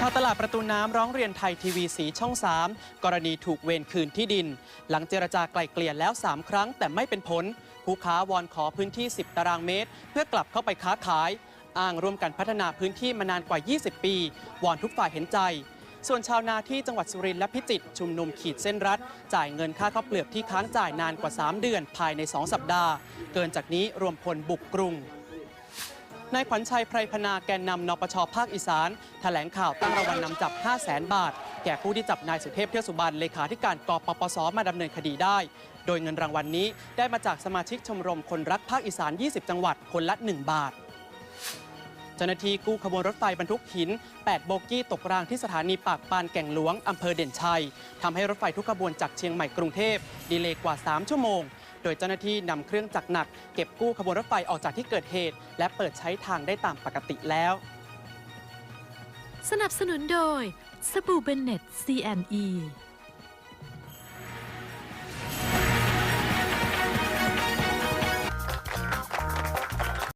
ชาวตลาดประตูน้ำร้องเรียนไทยทีวีสีช่อง 3 กรณีถูกเวรคืนที่ดิน หลังเจรจาไกล่เกลี่ยแล้ว 3 ครั้งแต่ไม่เป็นผล ผู้ค้าวอนขอพื้นที่ 10 ตารางเมตร เพื่อกลับเข้าไปค้าขาย อ้างร่วมกันพัฒนาพื้นที่มานานกว่า 20 ปี วอนทุกฝ่ายเห็นใจ ส่วนชาวนาที่จังหวัดสุรินทร์และพิจิตรชุมนุมขีดเส้นรัด จ่ายเงินค่าข้าวเปลือกที่ค้างจ่ายนานกว่า 3 เดือนภายใน 2 สัปดาห์ เกินจากนี้รวมพลบุกกรุง นายขวัญชัยไพรพนาแกนนำนปชภาคอีสานแถลงข่าวตั้งรางวัลนำจับ 5 0 0แสนบาท แก่ผู้ที่จับนายสุเทพเทือกสุบรรณเลขาธิการกปปสมาดำเนินคดีได้ โดยเงินรางวัลนนี้ได้มาจากสมาชิกชมรมคนรักภาคอีสาน 20 จังหวัดคนละ 1 บาทเจ้าหน้าที่กู้ขบวนรถไฟบรรทุกหิน 8 โบกี้ตกรางที่สถานีปากปานแก่งหลวง อำเภอเด่นชัย ทำให้รถไฟทุกขบวนจากเชียงใหม่กรุงเทพดีเลย์กว่า 3 ชั่วโมง โดยเจ้าหน้าที่นำเครื่องจักรหนัก เก็บกู้ขบวนรถไฟออกจากที่เกิดเหตุ และเปิดใช้ทางได้ตามปกติแล้ว สนับสนุนโดยสบู่เบนเน็ต CME